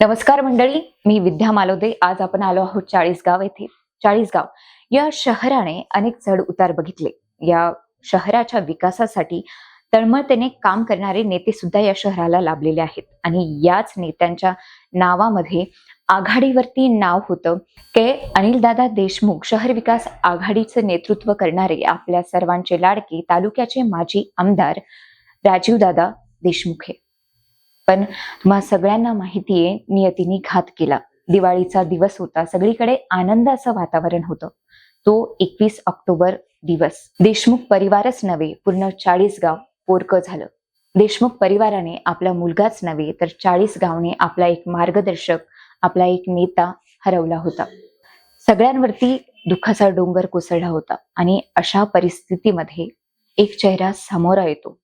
नमस्कार मंडळी मी विद्या मालोदे. आज आपण आलो आहोत चाळीसगाव येथे. चाळीसगाव या शहराने अनेक चढ उतार बघितले. या शहराच्या विकासासाठी तळमळतेने काम करणारे नेते सुद्धा या शहराला लाभलेले आहेत. आणि याच नेत्यांच्या नावामध्ये आघाडीवरती नाव होतं के अनिलदादा देशमुख. शहर विकास आघाडीचं नेतृत्व करणारे आपल्या सर्वांचे लाडके तालुक्याचे माजी आमदार राजीवदादा देशमुख हे. पण तुम्हा सगळ्यांना माहिती आहे नियतीने घात केला. दिवाळीचा दिवस होता. सगळीकडे आनंदाचं वातावरण होतं. तो एकवीस ऑक्टोबर दिवस. देशमुख परिवारच नव्हे पूर्ण चाळीस गाव पोरकं झालं. देशमुख परिवाराने आपला मुलगाच नव्हे तर चाळीस गावने आपला एक मार्गदर्शक आपला एक नेता हरवला होता. सगळ्यांवरती दुःखाचा डोंगर कोसळला होता आणि अशा परिस्थितीमध्ये एक चेहरा समोर येतो.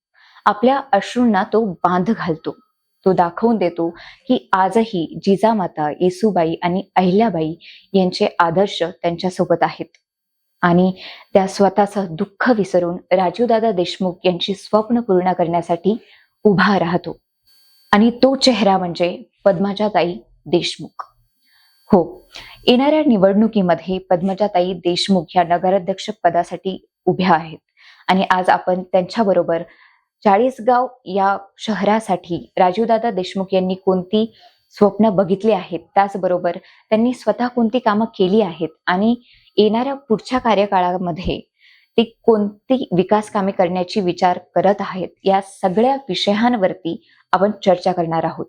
आपल्या अश्रूंना तो बांध घालतो. तो दाखवून देतो की आजही जिजामाता येसूबाई आणि अहिल्याबाई यांचे आदर्श त्यांच्यासोबत आहेत. आणि त्या स्वतःचं दुःख विसरून राजूदादा देशमुख यांची स्वप्न पूर्ण करण्यासाठी उभा राहतो. आणि तो चेहरा म्हणजे पद्मजाताई देशमुख. हो येणाऱ्या निवडणुकीमध्ये पद्मजाताई देशमुख या नगराध्यक्ष पदासाठी उभ्या आहेत. आणि आज आपण त्यांच्याबरोबर चाळीसगाव या शहरासाठी राजीवदादा देशमुख यांनी कोणती स्वप्न बघितली आहेत? त्याचबरोबर त्यांनी स्वतः कोणती कामं केली आहेत? आणि येणाऱ्या पुढच्या कार्यकाळामध्ये ते कोणती विकास कामे करण्याची विचार करत आहेत? या सगळ्या विषयांवरती आपण चर्चा करणार आहोत.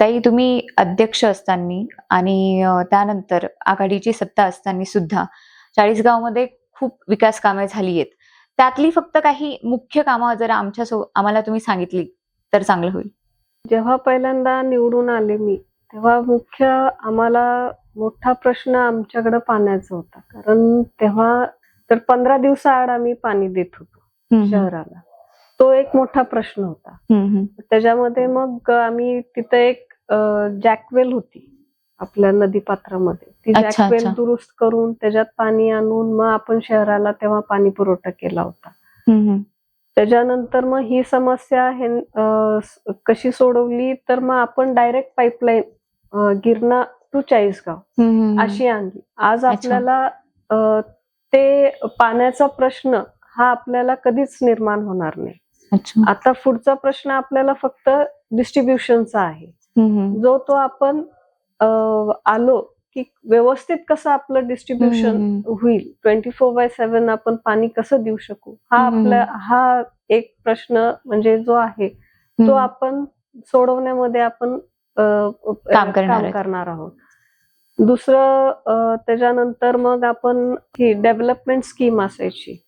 ताई तुम्ही अध्यक्ष असताना आणि त्यानंतर आघाडीची सत्ता असताना सुद्धा चाळीसगावमध्ये खूप विकास कामे झाली आहेत. त्यातली फक्त काही मुख्य कामं जर आमच्या सो आम्हाला तुम्ही सांगितली तर चांगलं होईल. जेव्हा पहिल्यांदा निवडून आले मी तेव्हा मुख्य आम्हाला मोठा प्रश्न आमच्याकडे पाण्याचा होता. कारण तेव्हा तर पंधरा दिवसाआड आम्ही पाणी देत होतो शहराला. तो एक मोठा प्रश्न होता. त्याच्यामध्ये मग आम्ही तिथं एक जॅकवेल होती. आपल्या नदीपात्रामध्ये. ती अच्छा, जॅकवेल अच्छा. दुरुस्त करून त्याच्यात पाणी आणून मग आपण शहराला तेव्हा पाणी पुरवठा केला होता. त्याच्यानंतर मग ही समस्या हे अं, स- कशी सोडवली तर मग आपण direct pipeline Girna to Chalisgaon अशी आणली. आज आपल्याला अं, ते पाण्याचा प्रश्न हा आपल्याला कधीच निर्माण होणार नाही. अच्छा. आता पुढचा प्रश्न आपल्याला फक्त डिस्ट्रीब्युशनचा आहे. जो तो आपण आलो की व्यवस्थित कसं आपलं डिस्ट्रीब्युशन होईल? ट्वेंटी फोर बाय सेव्हन आपण पाणी कसं देऊ शकू? हा. आपला हा एक प्रश्न म्हणजे जो आहे तो आपण सोडवण्यामध्ये आपण काम करणार आहेत. दुसरं त्याच्यानंतर मग आपण ही डेव्हलपमेंट स्कीम असायची.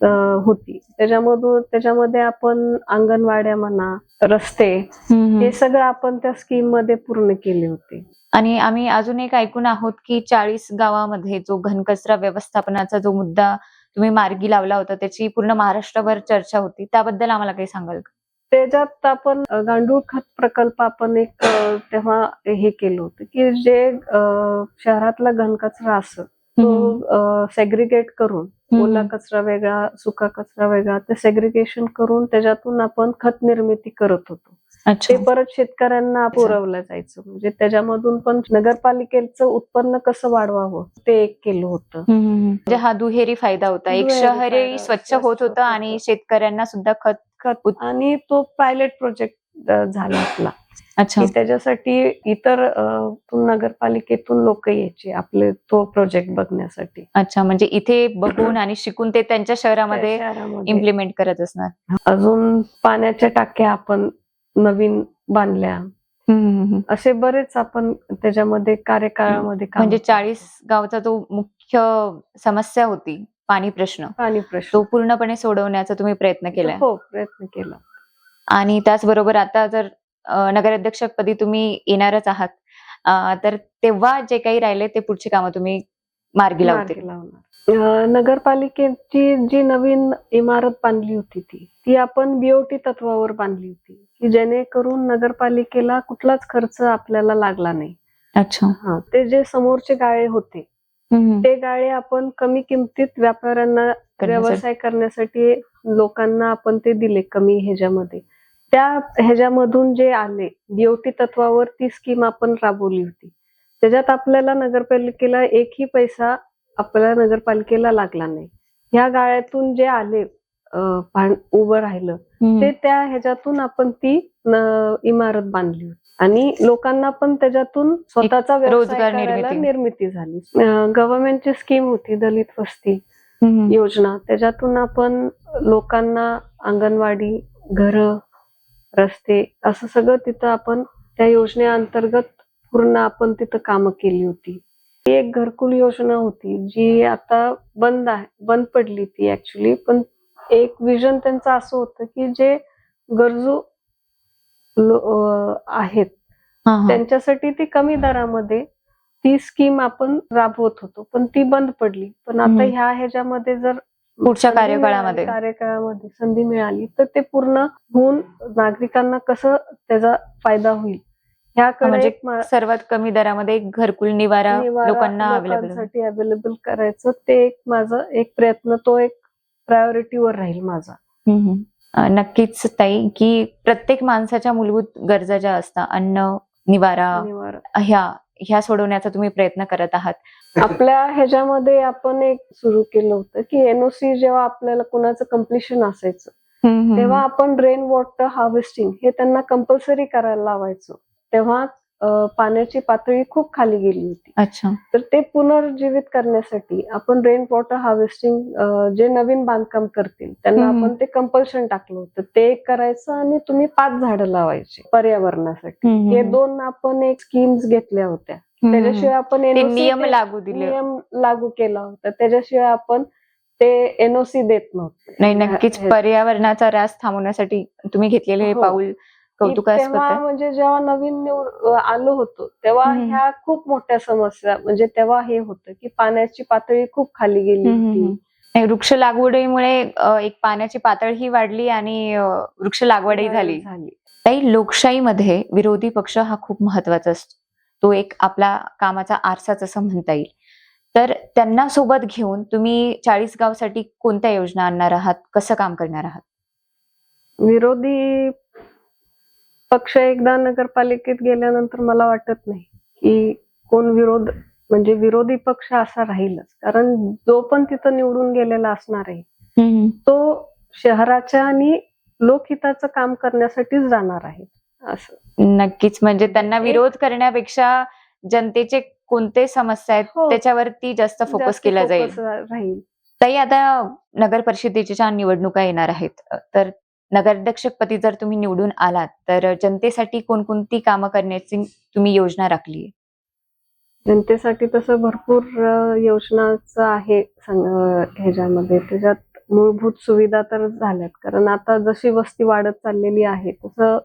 होती. त्याच्यामधून त्याच्यामध्ये आपण अंगणवाड्या म्हणा रस्ते हे सगळं आपण त्या स्कीममध्ये पूर्ण केले होते. आणि आम्ही अजून एक ऐकून आहोत की चाळीस गावामध्ये जो घनकचरा व्यवस्थापनाचा जो मुद्दा तुम्ही मार्गी लावला होता त्याची पूर्ण महाराष्ट्रभर चर्चा होती. त्याबद्दल आम्हाला काही सांगाल का? त्याच्यात आपण गांडूळ खत प्रकल्प आपण एक तेव्हा हे केलं होतं की जे शहरातला घनकचरा असत तो सेग्रिगेट करून ओला कचरा वेगळा सुका कचरा वेगळा ते सेग्रिगेशन करून त्याच्यातून आपण खत निर्मिती करत होतो. ते परत शेतकऱ्यांना पुरवलं जायचं. म्हणजे त्याच्यामधून पण नगरपालिकेचं उत्पन्न कसं वाढवावं ते एक केलं होतं. म्हणजे हा दुहेरी फायदा होता. एक फायदा, स्वच्छ होतं होतं. आणि शेतकऱ्यांना सुद्धा खत खत आणि तो पायलट प्रोजेक्ट झाला आपला. अच्छा. की त्याच्यासाठी इतर नगरपालिकेतून लोक यायचे आपले तो प्रोजेक्ट बघण्यासाठी. अच्छा म्हणजे इथे बघून आणि शिकून ते त्यांच्या शहरामध्ये. इम्प्लिमेंट करत असणार. अजून पाण्याच्या टाक्या आपण नवीन बांधल्या. असे बरेच आपण त्याच्यामध्ये कार्यकाळामध्ये म्हणजे चाळीस गावचा तो मुख्य समस्या होती पाणी प्रश्न. पाणी तो प्रश्न पूर्णपणे सोडवण्याचा तुम्ही प्रयत्न केलाय हो प्रयत्न केला. आणि त्याचबरोबर आता जर नगराध्यक्षपदी तुम्ही येणारच आहात. तर तेव्हा जे काही राहिले ते पुढची कामं तुम्ही मार्गी लावते मार्गी लावणार. अं, नगरपालिकेची जी नवीन इमारत बांधली होती ती ती आपण बीओटी तत्वावर बांधली होती की जेणेकरून नगरपालिकेला कुठलाच खर्च आपल्याला लागला नाही. अच्छा. हा ते जे समोरचे गाळे होते. ते गाळे आपण कमी किमतीत व्यापाऱ्यांना. व्यवसाय करण्यासाठी लोकांना आपण ते दिले कमी ह्याच्यामध्ये. त्या ह्याच्यामधून जे आले बीओटी तत्वावर ती स्कीम आपण राबवली होती. त्याच्यात आपल्याला नगरपालिकेला एकही पैसा आपल्याला नगरपालिकेला लागला नाही. ह्या गाळ्यातून जे आले उभं राहिलं ते त्या ह्याच्यातून आपण ती इमारत बांधली होती. आणि लोकांना पण त्याच्यातून स्वतःचा रोजगार. निर्मिती. झाली. गव्हर्नमेंटची स्कीम होती दलित वस्ती योजना. त्याच्यातून आपण लोकांना अंगणवाडी घर रस्ते असं सगळं तिथं आपण त्या योजनेअंतर्गत पूर्ण आपण तिथं कामं केली होती. ती एक घरकुल योजना होती जी आता बंद आहे बंद पडली ती ऍक्च्युली पण एक विजन त्यांचं असं होतं की जे गरजू आहेत त्यांच्यासाठी ती कमी दरामध्ये ती स्कीम आपण राबवत होतो. पण ती बंद पडली. पण आता. ह्या ह्याच्यामध्ये जर पुढच्या कार्यकाळामध्ये. कार्यकाळामध्ये संधी मिळाली तर ते पूर्ण होऊन नागरिकांना कसं त्याचा फायदा होईल? ह्याकडे म्हणजे सर्वात कमी दरामध्ये एक घरकुल निवारा लोकांना अवेलेबल अवेलेबल करायचं ते एक माझं एक प्रयत्न तो एक प्रायोरिटीवर राहील माझा. नक्कीच ताई की प्रत्येक माणसाच्या मूलभूत गरजा ज्या असतात अन्न निवारा निवारा. ह्या ह्या सोडवण्याचा तुम्ही प्रयत्न करत आहात. आपल्या ह्याच्यामध्ये आपण एक सुरू केलं होतं की एनओसी जेव्हा आपल्याला कुणाचं कम्प्लिशन असायचं तेव्हा आपण रेन वॉटर हार्वेस्टिंग हे त्यांना कंपल्सरी करायला लावायचो. तेव्हा पाण्याची पातळी खूप खाली गेली होती. अच्छा. तर ते पुनर्जीवित करण्यासाठी आपण रेन वॉटर हार्वेस्टिंग जे नवीन बांधकाम करतील त्यांना. आपण ते कंपल्शन टाकलं होतं. ते एक करायचं आणि तुम्ही पाच झाडं लावायची पर्यावरणासाठी. हे दोन आपण एक स्कीम्स घेतल्या होत्या. त्याच्याशिवाय आपण नियम लागू दिले. नियम लागू केला होता. त्याच्याशिवाय आपण ते एनओसी देत नव्हतो. नाही नक्कीच पर्यावरणाचा ऱ्हास थांबवण्यासाठी तुम्ही घेतलेले हे हो. पाऊल कौतुकास्पद तेव्हा आहे. म्हणजे जेव्हा नवीन निवड आलो होतो तेव्हा. ह्या खूप मोठ्या समस्या म्हणजे तेव्हा हे होतं की पाण्याची पातळी खूप खाली गेली होती. वृक्ष लागवडीमुळे एक पाण्याची पातळीही वाढली आणि वृक्ष लागवडही झाली. झाली. ताई लोकशाहीमध्ये विरोधी पक्ष हा खूप महत्त्वाचा असतो. तो एक आपला कामाचा आरसाच असं म्हणता येईल. तर त्यांना सोबत घेऊन तुम्ही चाळीस गावसाठी कोणत्या योजना आणणार आहात? कसं काम करणार आहात? विरोधी पक्ष एकदा नगरपालिकेत गेल्यानंतर मला वाटत नाही की कोण विरोध म्हणजे विरोधी पक्ष असा राहीलच. कारण जो पण तिथं निवडून गेलेला असणार आहे तो शहराच्या आणि लोकहिताचं काम करण्यासाठीच जाणार आहे. असं. नक्कीच. म्हणजे त्यांना विरोध करण्यापेक्षा जनतेचे कोणते समस्या आहेत हो. त्याच्यावरती जास्त फोकस केला जाईल. राहील. ताई आता नगर परिषदेच्या निवडणुका येणार आहेत. तर नगराध्यक्षपदी जर तुम्ही निवडून आलात तर जनतेसाठी कोणकोणती कामं करण्याची तुम्ही योजना राखली आहे? जनतेसाठी तसं भरपूर योजनाचं आहे ह्याच्यामध्ये. त्याच्यात मूलभूत सुविधा तर झाल्यात. कारण आता जशी वस्ती वाढत चाललेली आहे तसं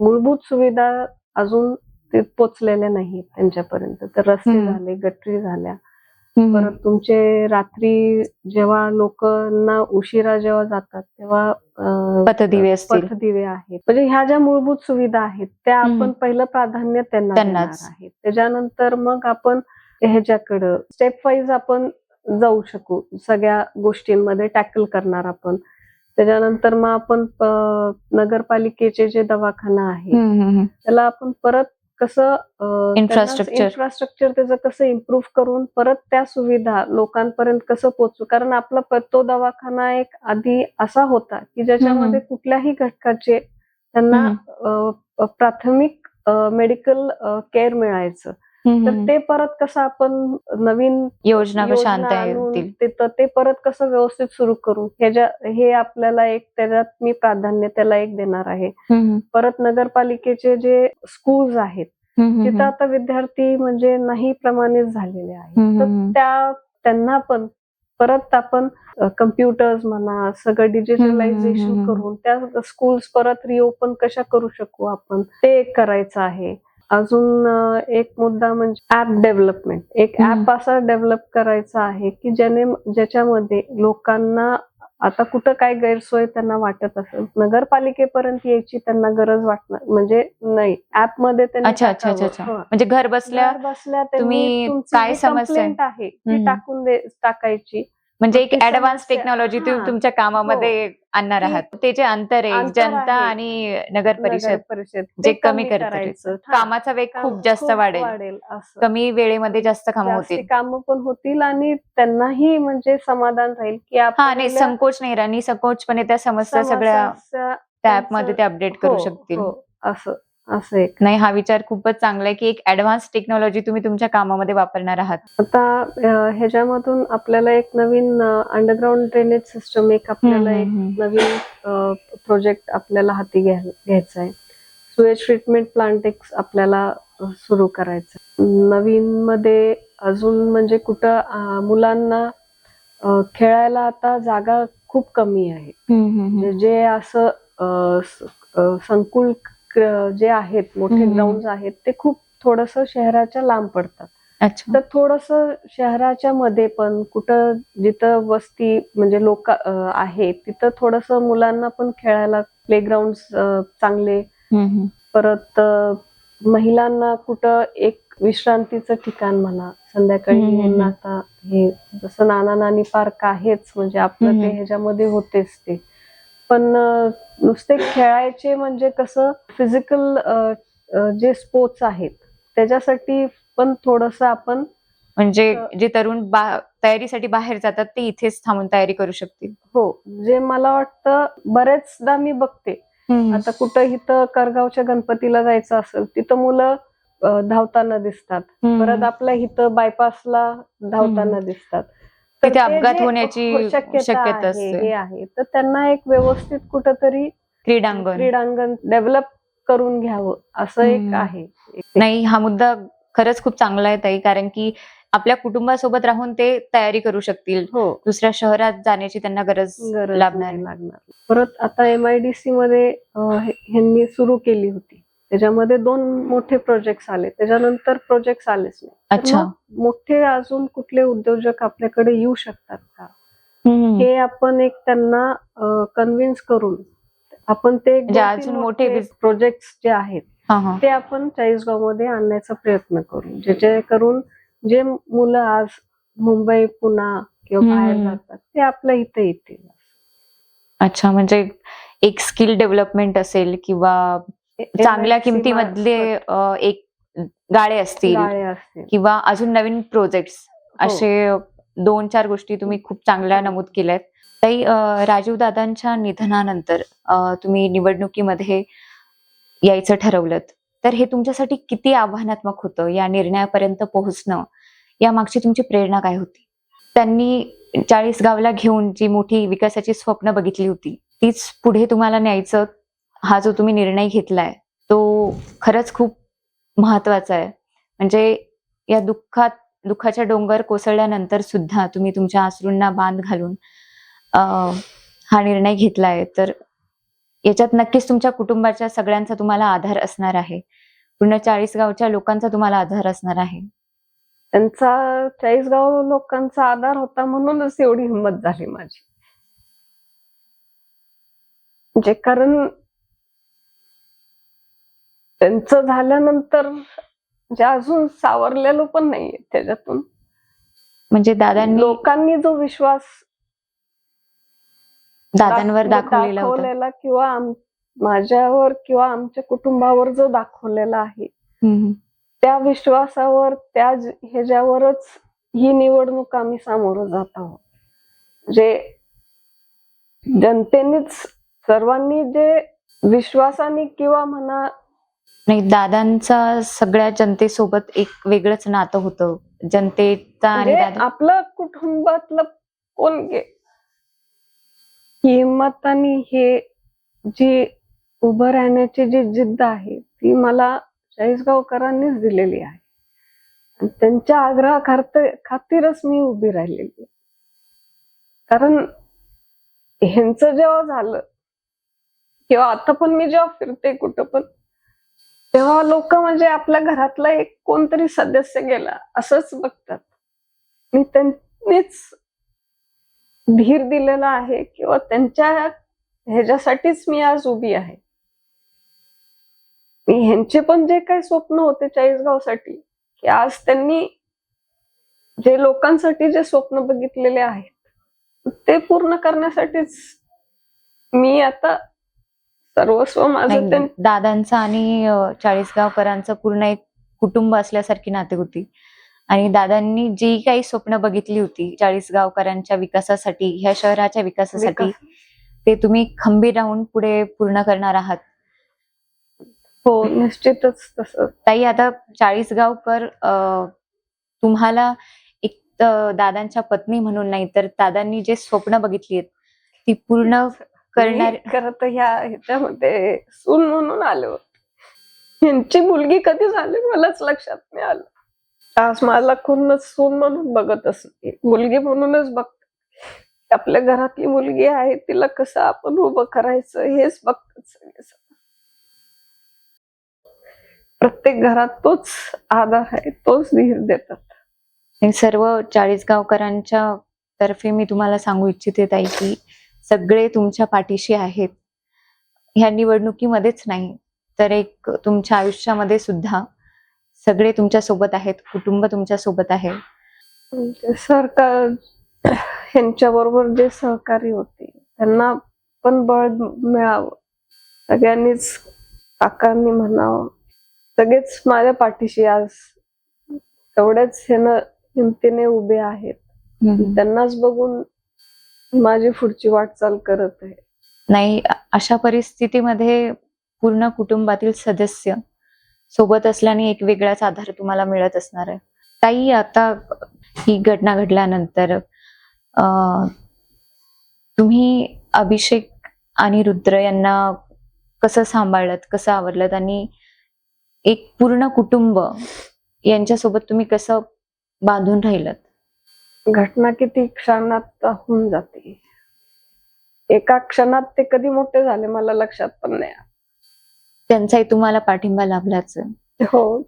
मूलभूत सुविधा अजून ते पोचलेल्या नाहीत त्यांच्यापर्यंत. तर रस्ते. झाले गटरी झाल्या परत तुमचे रात्री जेव्हा लोकांना उशिरा जेव्हा जातात तेव्हा पथदिवे पथदिवे आहेत. म्हणजे ह्या ज्या मूलभूत सुविधा आहेत त्या. आपण पहिलं प्राधान्य त्यांना आहेत. त्याच्यानंतर मग आपण ह्याच्याकडं स्टेप वाईज आपण जाऊ शकू. सगळ्या गोष्टींमध्ये टॅकल करणार आपण. त्याच्यानंतर मग आपण नगरपालिकेचे जे दवाखाना आहे. त्याला आपण परत कसं Infrastructure. इन्फ्रास्ट्रक्चर त्याचं कसं इम्प्रूव्ह करून परत त्या सुविधा लोकांपर्यंत कसं पोहोचू? कारण आपला तो दवाखाना एक आधी असा होता की ज्याच्यामध्ये कुठल्याही घटकाचे त्यांना प्राथमिक मेडिकल केअर मिळायचं. तर. ते परत कसं आपण नवीन योजना तिथं ते परत कसं व्यवस्थित सुरू करू? ह्याच्या हे आपल्याला एक त्याच्यात मी प्राधान्य त्याला एक देणार आहे. परत नगरपालिकेचे जे स्कूल्स आहेत तिथं आता विद्यार्थी म्हणजे नाही प्रमाणित झालेले आहेत. तर. त्या त्यांना पण परत आपण कम्प्युटर्स म्हणा सगळं डिजिटलायझेशन. करून त्या स्कूल्स परत रिओपन कशा करू शकू आपण? ते एक करायचं आहे. अजून एक मुद्दा म्हणजे ऍप डेव्हलपमेंट एक. ऍप असा डेव्हलप करायचा आहे की ज्याने ज्याच्यामध्ये लोकांना आता कुठं काय गैरसोय त्यांना वाटत असेल नगरपालिकेपर्यंत यायची त्यांना गरज वाटणार म्हणजे नाही ऍपमध्ये अच्छा अच्छा. म्हणजे घर बसल्या घर बसल्या तुम्ही काय समस्या आहे? ती. टाकून दे टाकायची म्हणजे एक ऍडव्हान्स टेक्नॉलॉजी तुम्ही हा. तुमच्या कामामध्ये आणणार ती- आहात. ते जे अंतर आहे जनता. आणि नगर परिषद परिषद. जे कमी करत करायचं. हा, कामाचा वेग खूप जास्त वाढेल. कमी वेळेमध्ये जास्त कामं होतील. कामं पण होतील आणि त्यांनाही म्हणजे समाधान राहील की हा नाही आपल्याला संकोच नाही राहणी संकोचपणे त्या समस्या सगळ्या त्या ऍपमध्ये ते अपडेट करू हो, शकतील. हो, असं. असं एक. नाही हा विचार खूपच चांगला आहे की एक ऍडव्हान्स टेक्नॉलॉजी तुम्ही तुमच्या कामामध्ये वापरणार आहात. आता ह्याच्यामधून आपल्याला एक नवीन अंडरग्राऊंड ड्रेनेज सिस्टम एक आपल्याला एक नवीन प्रोजेक्ट आपल्याला हाती घ्या घ्यायचा आहे. सुएज ट्रीटमेंट प्लांट एक आपल्याला सुरू करायचं नवीन मध्ये अजून म्हणजे कुठं मुलांना खेळायला आता जागा खूप कमी आहे. म्हणजे जे असं संकुल जे आहेत मोठे. ग्राउंड आहेत ते खूप थोडस शहराच्या लांब पडतात तर थोडस शहराच्या मध्ये पण कुठं जिथं वस्ती म्हणजे लोक अं, आहे तिथं थोडस मुलांना पण खेळायला प्लेग्राऊंड चांगले. परत महिलांना कुठं एक विश्रांतीचं ठिकाण म्हणा संध्याकाळी आता हे जसं नाना नानी पार्क आहेच म्हणजे आपलं ते. ह्याच्यामध्ये होतेच ते पण नुसते खेळायचे म्हणजे कसं फिजिकल जे स्पोर्ट्स आहेत त्याच्यासाठी पण थोडस आपण म्हणजे जे तरुण बा- तयारीसाठी बाहेर जातात ते इथेच थांबून तयारी करू शकतील. हो जे मला वाटतं बरेचदा मी बघते. आता कुठं इथं करगावच्या गणपतीला जायचं असेल तिथं मुलं धावताना दिसतात. परत आपल्या इथं बायपासला धावताना दिसतात. तिथे ते अपघात होण्याची शक्यता असते. हे आहे. तर त्यांना एक व्यवस्थित कुठंतरी क्रीडांगण. क्रीडांगण डेव्हलप करून घ्यावं असं एक. आहे. नाही हा मुद्दा खरंच खूप चांगला आहे ताई कारण की आपल्या कुटुंबासोबत राहून ते तयारी करू शकतील. हो. दुसऱ्या शहरात जाण्याची त्यांना गरज लागणार. लागणार. परत आता एमआयडीसी मध्ये ह्यांनी सुरू केली होती. त्याच्यामध्ये दोन मोठे प्रोजेक्ट आले. त्याच्यानंतर प्रोजेक्ट आलेच नाही. अच्छा. मोठे अजून कुठले उद्योजक आपल्याकडे येऊ शकतात का. हे आपण एक त्यांना कन्व्हिन्स करून आपण ते म्हणजे अजून मोठे प्रोजेक्ट जे आहेत ते आपण चाळीसगावमध्ये आणण्याचा प्रयत्न करू. जेणेकरून जे मुलं आज मुंबई पुणा किंवा बाहेर. जातात ते आपल्या इथे येतील. अच्छा म्हणजे एक स्किल डेव्हलपमेंट असेल किंवा चांगल्या किमतीमधले एक गाळे असतील गाळे असतील. किंवा अजून नवीन प्रोजेक्ट्स हो. असे दोन चार गोष्टी तुम्ही खूप चांगल्या नमूद केल्यात. ताई राजीव दादांच्या निधनानंतर तुम्ही निवडणुकीमध्ये यायचं ठरवलं तर हे तुमच्यासाठी किती आव्हानात्मक होतं? या निर्णयापर्यंत पोहोचणं? या मागची तुमची प्रेरणा काय होती? त्यांनी चाळीस गावला घेऊन जी मोठी विकासाची स्वप्न बघितली होती तीच पुढे तुम्हाला न्यायचं हा जो तुम्ही निर्णय घेतलाय तो खरंच खूप महत्त्वाचा आहे. म्हणजे या दुःखात दुःखाच्या डोंगर कोसळल्यानंतर सुद्धा तुम्ही तुमच्या आसरूंना बांध घालून हा निर्णय घेतलाय. तर याच्यात नक्कीच तुमच्या कुटुंबाच्या सगळ्यांचा तुम्हाला आधार असणार आहे. पूर्ण चाळीस गावच्या लोकांचा तुम्हाला आधार असणार आहे. त्यांचा चाळीसगाव लोकांचा आधार होता म्हणूनच एवढी हिंमत झाली माझी. म्हणजे कारण त्यांचं झाल्यानंतर म्हणजे अजून सावरलेलो पण नाहीये त्याच्यातून. म्हणजे दादांनी लोकांनी जो विश्वास दादांवर दाख- दाखवलेला किंवा माझ्यावर किंवा आमच्या कुटुंबावर जो दाखवलेला आहे. त्या विश्वासावर त्या ह्याच्यावरच ही निवडणूक आम्ही सामोरं जात आहोत. जे जनतेनेच सर्वांनी जे विश्वासाने किंवा म्हणा नाही दादांचा सगळ्या जनतेसोबत एक वेगळंच नातं होतं जनतेचा आणि दादा आपलं कुटुंबातलं कोण गे हिंमत आणि हे जी उभं राहण्याची जी जिद्द आहे ती मला चाळीसगावकरांनीच दिलेली आहे त्यांच्या आग्रहा खातीरच मी उभी राहिलेली. कारण ह्यांचं जेव्हा झालं किंवा आता पण मी जेव्हा फिरते कुठं पण तेव्हा लोक म्हणजे आपल्या घरातला एक कोणतरी सदस्य गेला असंच बघतात. मी त्यांनीच धीर दिलेला आहे किंवा त्यांच्या ह्याच्यासाठीच मी आज उभी आहे. मी ह्यांचे पण जे काही स्वप्न होते चाळीसगावसाठी की आज त्यांनी जे लोकांसाठी जे स्वप्न बघितलेले आहेत ते पूर्ण करण्यासाठीच मी आता सर्वस्व माझं नाही, त्यां- दादांचं आणि अं, चाळीसगावकरांचं पूर्ण एक कुटुंब असल्यासारखी नाते होती. आणि दादांनी जी काही स्वप्न बघितली होती चाळीसगावकरांच्या विकासासाठी ह्या शहराच्या विकासासाठी विकास- ते तुम्ही खंबीर राहून पुढे पूर्ण करणार आहात. हो निश्चितच तसं. ताई आता चाळीसगावकर अं, तुम्हाला एक अं, दादांच्या पत्नी म्हणून नाही तर दादांनी जे स्वप्न बघितली आहेत ती पूर्ण करणार तर ह्या ह्याच्यामध्ये. सून म्हणून आलो. यांची मुलगी कधी झाली मलाच लक्षात नाही आलं. आज मला कोणच सून म्हणून बघतच नाही मुलगी म्हणूनच बघत आपल्या घरातली मुलगी आहे तिला कसं आपण उभं करायचं हेच बघतात सगळे प्रत्येक घरात तोच आधार आहे तोच धीर देतात. आणि सर्व चाळीसगावकरांच्या तर्फे मी तुम्हाला सांगू इच्छिते ताई की सगळे तुमच्या पाठीशी आहेत. ह्या निवडणुकीमध्येच नाही तर एक तुमच्या आयुष्यामध्ये सुद्धा सगळे तुमच्यासोबत आहेत कुटुंब तुमच्यासोबत आहे. म्हणजे सरकार ह्यांच्या बरोबर जे सहकारी होते त्यांना पण बळ मिळावं. सगळ्यांनीच काकांनी म्हणावं. सगळेच माझ्या पाठीशी आज तेवढ्याच ह्यानं हिमतीने उभे आहेत. त्यांनाच बघून माझी पुढची वाटचाल करत आहे. नाही अशा परिस्थितीमध्ये पूर्ण कुटुंबातील सदस्य सोबत असल्याने एक वेगळाच आधार तुम्हाला मिळत असणार आहे. ताई आता ही घटना घडल्यानंतर तुम्ही अभिषेक आणि रुद्र यांना कसं सांभाळलं कसं आवरलं आणि एक पूर्ण कुटुंब यांच्यासोबत तुम्ही कसं बांधून राहिलं घटना किती क्षणात होऊन जाते. एका क्षणात ते कधी मोठे झाले मला लक्षात पण नाही. त्यांचाही तुम्हाला पाठिंबा लाभलाच. हो.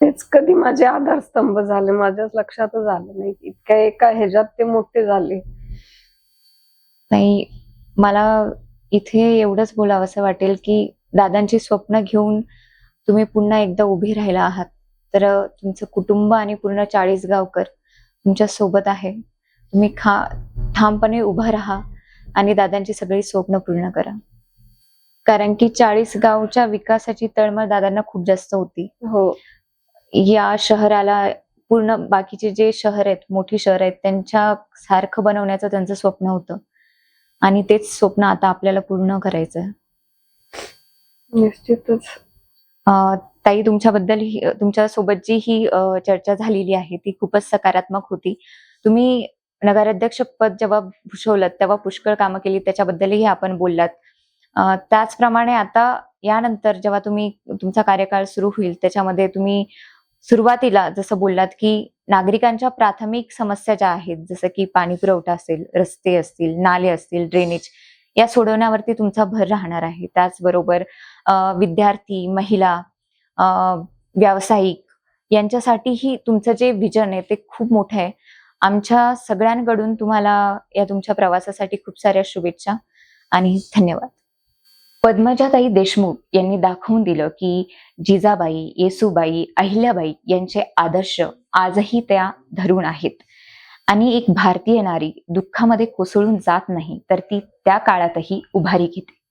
तेच कधी माझे आधारस्तंभ झाले माझ्याच लक्षातच आलं नाही. की इतक्या एका ह्याच्यात ते मोठे झाले. नाही मला इथे एवढंच बोलावंसं वाटेल की दादांची स्वप्न घेऊन तुम्ही पुन्हा एकदा उभी राहिला आहात. तर तुमचं कुटुंब आणि पूर्ण चाळीस गावकर तुमच्यासोबत आहे. तुम्ही खा ठामपणे उभा राहा आणि दादांची सगळी स्वप्न पूर्ण करा. कारण की चाळीस गावच्या विकासाची तळमळ दादांना खूप जास्त होती. हो. या शहराला पूर्ण बाकीचे जे शहर आहेत मोठी शहर आहेत त्यांच्या सारखं बनवण्याचं त्यांचं स्वप्न होतं. आणि तेच स्वप्न आता आपल्याला पूर्ण करायचं निश्चितच. ताई तुमच्याबद्दल तुमच्यासोबत जी ही चर्चा झालेली आहे ती खूपच सकारात्मक होती. तुम्ही नगराध्यक्ष पद जेव्हा भूषवलं तेव्हा पुष्कळ कामं केली त्याच्याबद्दलही आपण बोललात. त्याचप्रमाणे आता यानंतर जेव्हा तुम्ही तुमचा कार्यकाळ सुरू होईल त्याच्यामध्ये तुम्ही सुरुवातीला जसं बोललात की नागरिकांच्या प्राथमिक समस्या ज्या आहेत जसं की पाणी पुरवठा असेल रस्ते असतील नाले असतील ड्रेनेज या सोडवण्यावरती तुमचा भर राहणार आहे. त्याचबरोबर विद्यार्थी महिला व्यावसायिक यांच्यासाठीही तुमचं जे विजन आहे ते खूप मोठं आहे. आमच्या सगळ्यांकडून तुम्हाला या तुमच्या प्रवासासाठी खूप साऱ्या शुभेच्छा आणि धन्यवाद. पद्मजाताई देशमुख यांनी दाखवून दिलं की जिजाबाई येसूबाई अहिल्याबाई यांचे आदर्श आजही त्या धरून आहेत. आणि एक भारतीय नारी दुःखामध्ये कोसळून जात नाही तर ती त्या काळातही उभारी घेते.